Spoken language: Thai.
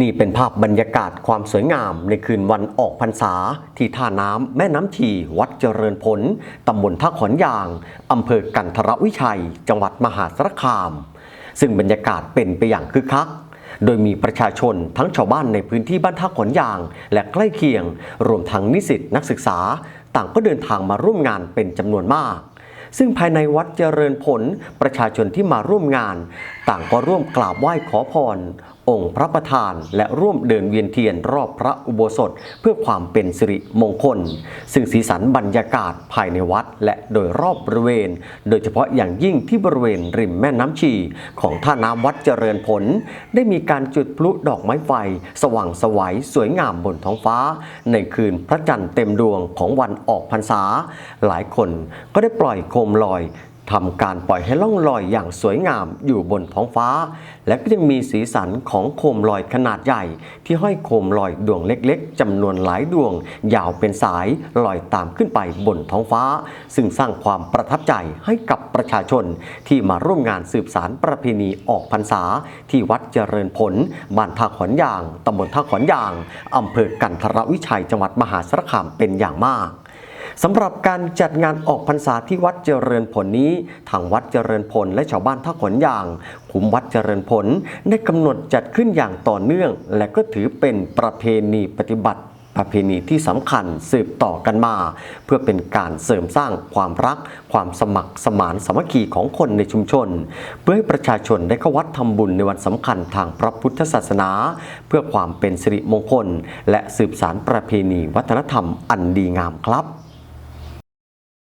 นี่เป็นภาพบรรยากาศความสวยงามในคืนวันออกพรรษา ที่ท่าน้ำแม่น้ำชีวัดเจริญผลตำบลท่าขอนยางอำเภอกันทรวิชัย จังหวัดมหาสารคาม ซึ่งบรรยากาศเป็นไปอย่างคึกคัก โดยมีประชาชนทั้งชาวบ้านในพื้นที่บ้านท่าขอนยาง และใกล้เคียง รวมทั้งนิสิตนักศึกษา ต่างก็เดินทางมาร่วมงานเป็นจำนวนมากซึ่งภายในวัดเจริญผลประชาชนที่มาร่วมงาน ต่างก็ร่วมกราบไหว้ขอพร องค์พระประธาน และร่วมเดินเวียนเทียนรอบพระอุโบสถ เพื่อความเป็นสิริมงคล ซึ่งสีสันบรรยากาศภายในวัด และโดยรอบบริเวณ โดยเฉพาะอย่างยิ่งที่บริเวณริมแม่น้ำชี ของท่าน้ำวัดเจริญผล ได้มีการจุดพลุดอกไม้ไฟ สว่างสวัยสวยงามบนท้องฟ้า ในคืนพระจันทร์เต็มดวงของวันออกพรรษา หลายคนก็ได้ปล่อยโคมลอย ทำการปล่อยให้ล่องลอยอย่างสวยงามอยู่บนท้องฟ้า และก็ยังมีสีสันของโคมลอยขนาดใหญ่ ที่ห้อยโคมลอยดวงเล็กๆจำนวนหลายดวง ยาวเป็นสายลอยตามขึ้นไปบนท้องฟ้า ซึ่งสร้างความประทับใจให้กับประชาชน ที่มาร่วมงานสืบสารประเพณีออกพรรษา ที่วัดเจริญผลบ้านท่าขอนยางตำบลท่าขอนยางอำเภอกันทรวิชัยจังหวัดมหาสารคามเป็นอย่างมาก สำหรับการจัดงานออกพรรษาที่วัดเจริญผลนี้ ทางวัดเจริญผลและชาวบ้านท่าขนยางขุมวัดเจริญผลได้กำหนดจัดขึ้นอย่างต่อเนื่อง และก็ถือเป็นประเพณีปฏิบัติประเพณีที่สำคัญสืบต่อกันมา เพื่อเป็นการเสริมสร้างความรัก ความสมัครสมานสามัคคีของคนในชุมชน เพื่อให้ประชาชนได้เข้าวัดทำบุญในวันสำคัญทางพระพุทธศาสนา เพื่อความเป็นสิริมงคล และสืบสารประเพณีวัฒนธรรมอันดีงามครับ